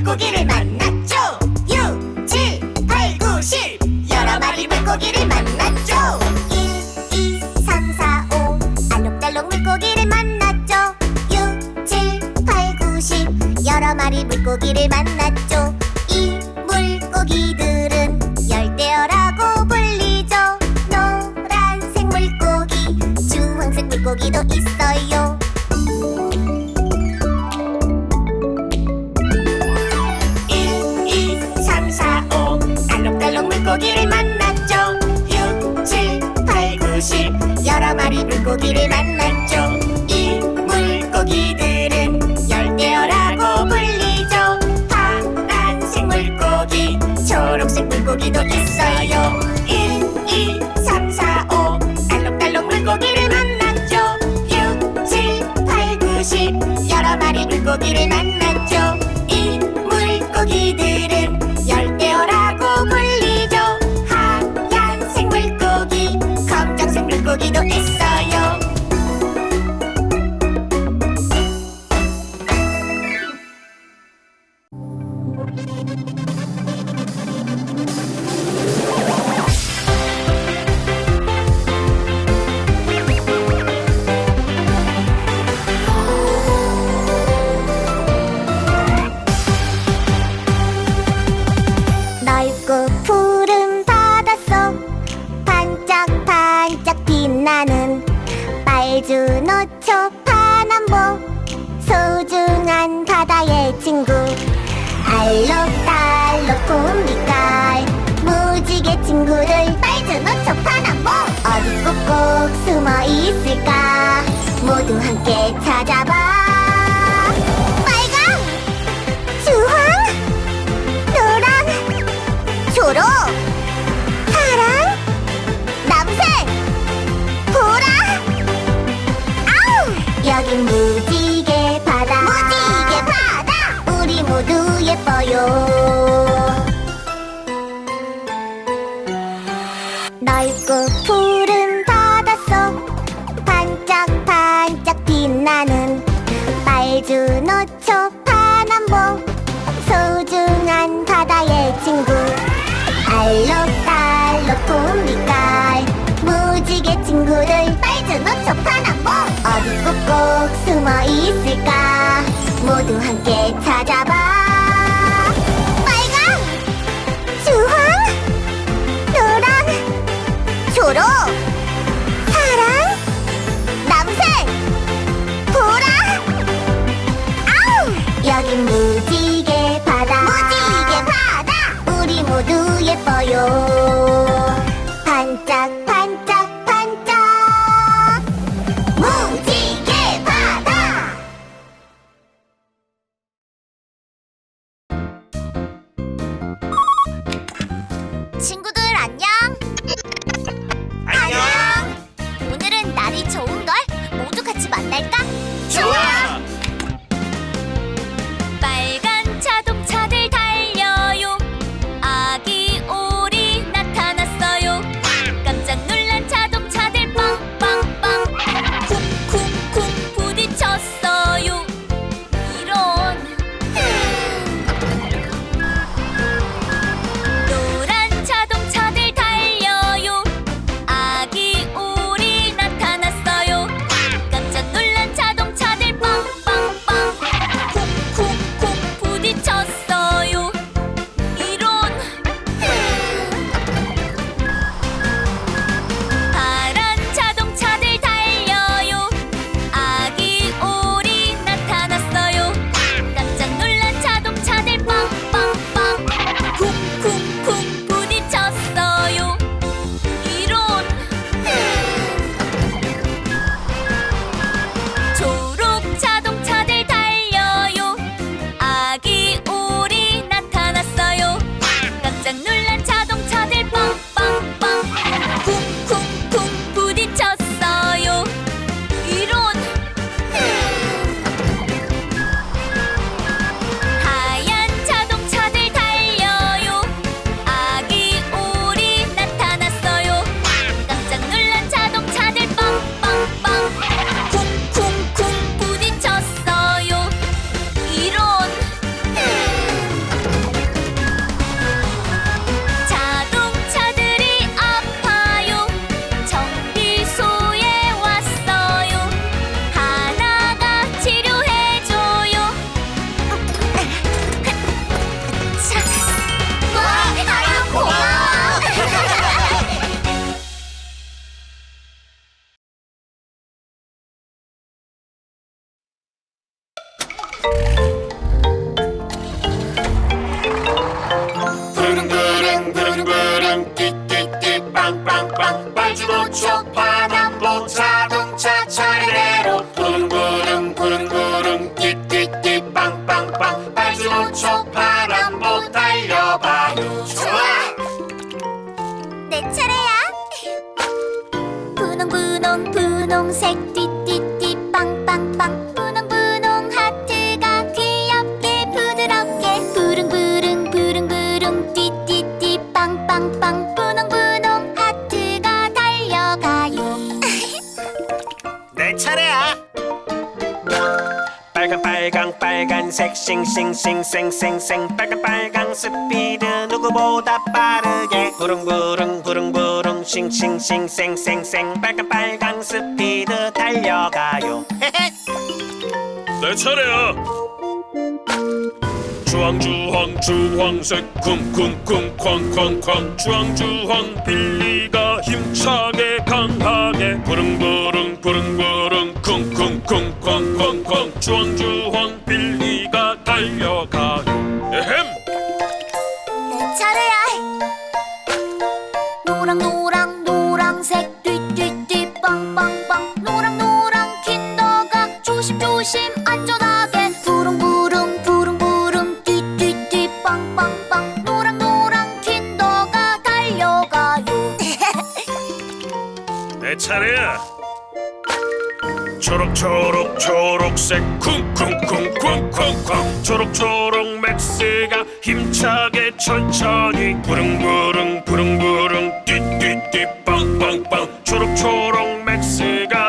물고기를 만났죠. 육, 칠, 팔, 구, 십. 여러 마리 물고기를 만났죠. 일, 이, 삼, 사, 오. 알록달록 물고기를 만났죠. 육, 칠, 팔, 구, 십. 여러 마리 물고기를 만났죠. 이 물고기들은 열대어라고 불리죠. 노란색 물고기 주황색 물고기도 있어. 물고기를 만났죠 이 물고기들은 열대어라고 불리죠. 파란색 물고기 초록색 물고기도 있어요. 1, 2, 3, 4, 5 달록달록 물고기를 만났죠 6, 7, 8, 9, 10 여러 마리 물고기를 만났죠 모두 함께 찾아봐. 제주 노초 파남보. 소중한 바다의 친구. 알록달록 봄빛깔. 무지개 친구들 빨주 노초 파남보. 어디 꼭꼭 숨어 있을까? 모두 함께 찾아봐. 빨주 빨간색 싱싱싱생생생 빨간 빨강 스피드 누구보다 빠르게. 부릉부릉 부릉부릉. 싱싱싱생생생 빨간 빨강 스피드 달려가요. 내 차례야. 주황주황 주황색 쿵쿵쿵 쾅쾅쾅. 주황주황 빌리가 힘차게 강하게. 부릉부릉 부릉부릉. 쿵쿵쿵 쾅쾅쾅. 주황주황 빌리가 달려가요. 에헴. 내 차례야. 노랑 노랑 노랑색 띠띠띠 빵빵빵 노랑 노랑 킨더가 조심조심 안전하게 부릉부릉 부릉부릉 띠띠띠 빵빵빵 노랑 노랑 킨더가 달려가요. 내 차례야. 초록 초록 초록색. 쿵쿵쿵쿵쿵쿵. 초록 초록 맥스가 힘차게 천천히 부릉부릉 부릉부릉. 띠띠띠 빵빵빵. 초록 초록 맥스가